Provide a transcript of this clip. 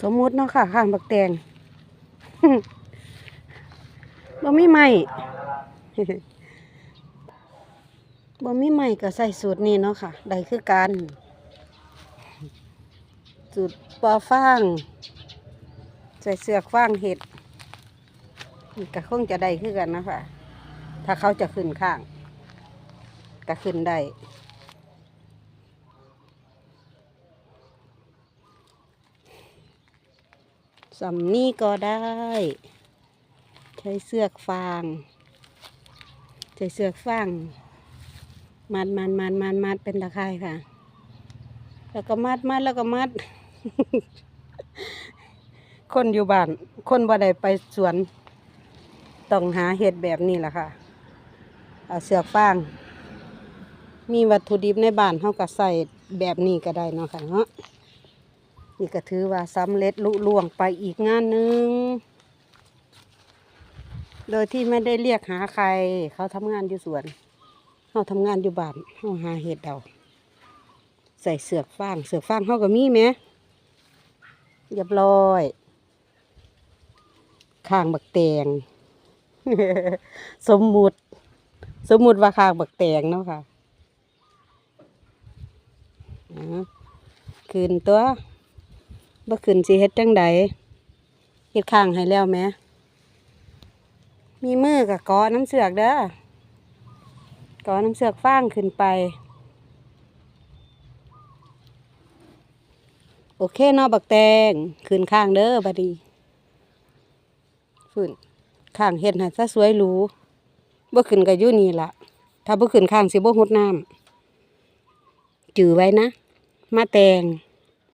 สมมุติเนาะค่ะข้างบักแตงบ่มีไม้บ่มีไม้ก็ใส่สูตรนี้เนาะค่ะได้คือกัน สูตรปอฟาง ใส่เสือกฟางเห็ดก็คงจะได้คือกันนะคะถ้าเขาจะขึ้นข้างก็ขึ้นได้ สำนี้ก็ได้ ใช้เสือกฟาง ใช้เสือกฟาง มัดมัดมัดมัดมัดเป็นตะไคร่ค่ะ แล้วก็มัดมัดแล้วก็มัด คนอยู่บ้าน คนบ่ได้ไปสวน ต้องหาเห็ดแบบนี้แหละค่ะ เอาเสือกฟาง มีวัตถุดิบในบ้านเฮาก็ใส่แบบนี้ก็ได้เนาะค่ะเนาะ นี่ก็ถือว่าสำเร็จลุล่วงไปอีกงานหนึ่ง โดยที่ไม่ได้เรียกหาใคร เขาทำงานอยู่สวนเขาทำงานอยู่บ้านเขาหาเห็ดเอาใส่เสือกฟาง เสือกฟางเขาก็มีไหมเรียบร้อยข้างบักแตง สมมุติ สมมุติว่าข้างบักแตงเนาะค่ะอ่าคืนตัว บ่ขึ้นสิเฮ็ดจังใดเฮ็ดข้างให้แล้วแหมมีมือกับกอน้ำเสือกเด้อกอน้ำเสือกฟางขึ้นไป โอเคนาะบักแตงขึ้นข้างเด้อบัดนี้ขึ้นข้างเฮ็ดให้ซะสวยหรูบ่ขึ้นก็อยู่นี่ละถ้าบ่ขึ้นข้างสิบ่หดน้ำจือไว้นะ มาแตง